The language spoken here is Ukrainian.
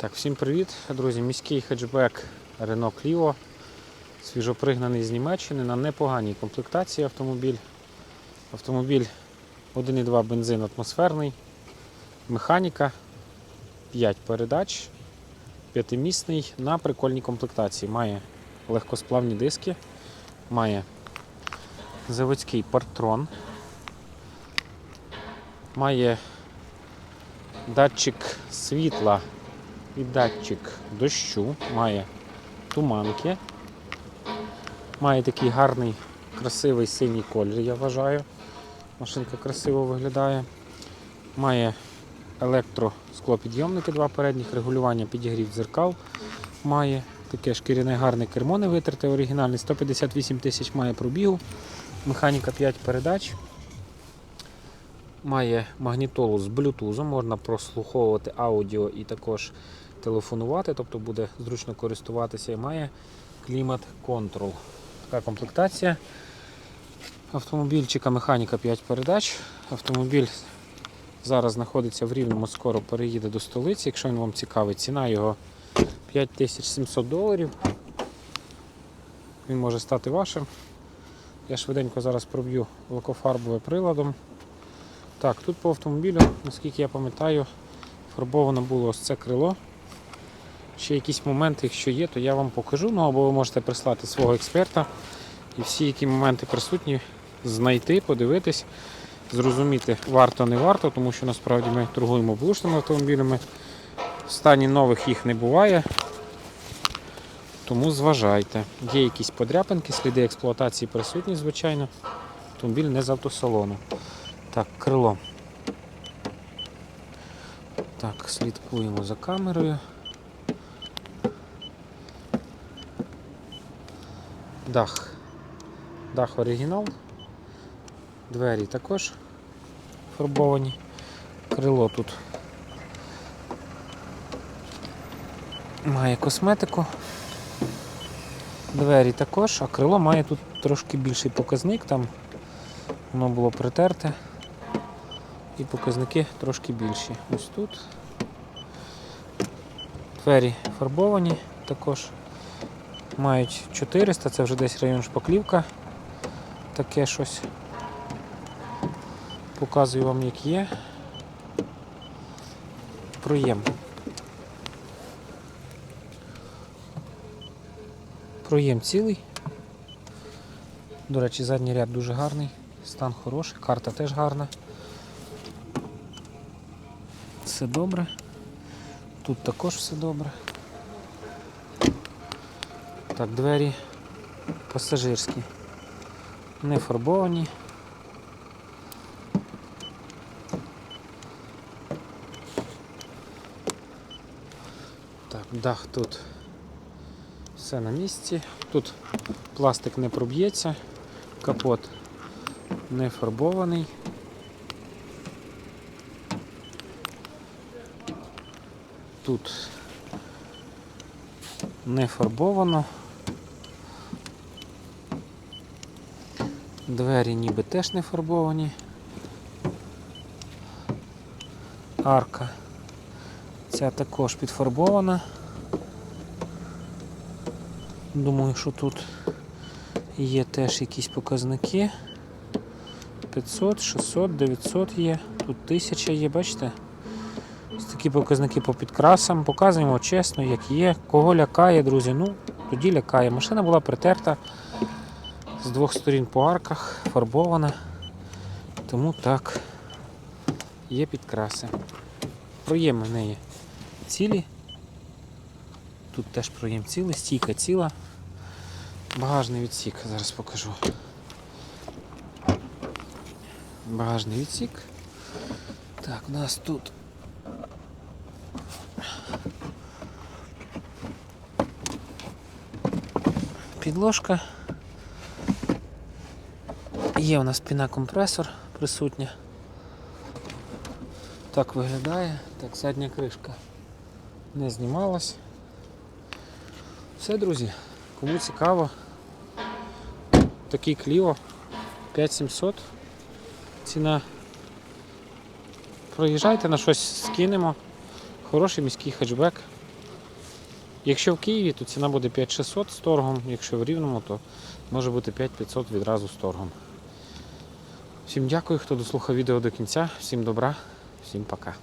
Так, всім привіт, друзі. Міський хетчбек Renault Clio. Свіжопригнаний з Німеччини на непоганій комплектації автомобіль. Автомобіль 1,2 бензин атмосферний, механіка, 5 передач, п'ятимісний на прикольній комплектації. Має легкосплавні диски, має заводський партрон, має датчик світла і датчик дощу, має туманки, має такий гарний, красивий синій колір, я вважаю. Машинка красиво виглядає. Має електросклопідйомники, два передніх, регулювання підігрів дзеркал. Має таке шкіряне гарне кермо не витерте, оригінальне, 158 тисяч має пробігу, механіка 5 передач. Має магнітолу з блютузом, можна прослуховувати аудіо і також телефонувати, тобто буде зручно користуватися і має клімат контрол. Така комплектація. Автомобільчика механіка 5 передач. Автомобіль зараз знаходиться в Рівному, скоро переїде до столиці. Якщо він вам цікавий, ціна його 5700 доларів. Він може стати вашим. Я швиденько зараз проб'ю лакофарбовим приладом. Так, тут по автомобілю, наскільки я пам'ятаю, фарбовано було ось це крило. Ще якісь моменти, якщо є, то я вам покажу. Ну або ви можете прислати свого експерта і всі, які моменти присутні, знайти, подивитись, зрозуміти, варто не варто, тому що насправді ми торгуємо бушними автомобілями. В стані нових їх не буває. Тому зважайте. Є якісь подряпинки, сліди експлуатації присутні, звичайно. Автомобіль не з автосалону. Так, крило. Так, слідкуємо за камерою. Дах. Дах оригінал. Двері також фарбовані. Крило тут має косметику. Двері також, а крило має тут трошки більший показник, там воно було притерте. І показники трошки більші. Ось тут. Двері фарбовані також. Мають 400, це вже десь район шпаклівка. Таке щось. Показую вам, як є. Проєм. Проєм цілий. До речі, задній ряд дуже гарний, стан хороший, карта теж гарна. Все добре. Тут також все добре. Так, двері пасажирські. Не фарбовані. Так, дах тут все на місці. Тут пластик не проб'ється, капот не фарбований. Тут не фарбовано. Двері ніби теж не фарбовані. Арка. Ця також підфарбована. Думаю, що тут є теж якісь показники. 500, 600, 900 є, тут 1000 є, бачите? Такі показники по підкрасам. Показуємо чесно, як є. Кого лякає, друзі, ну, тоді лякає. Машина була притерта з двох сторін по арках, фарбована. Тому так, є підкраси. Проєми в неї цілі. Тут теж проєм цілий, стійка ціла. Багажний відсік, зараз покажу. Багажний відсік. Так, у нас тут підложка. Є у нас піна-компресор присутня. Так виглядає. Так, задня кришка не знімалась. Все, друзі, кому цікаво, такий Кліо 5700. Ціна. Проїжджайте на щось скинемо. Хороший міський хетчбек. Якщо в Києві, то ціна буде 5600 з торгом, якщо в Рівному, то може бути 5500 відразу з торгом. Всім дякую, хто дослухав відео до кінця. Всім добра, всім пока.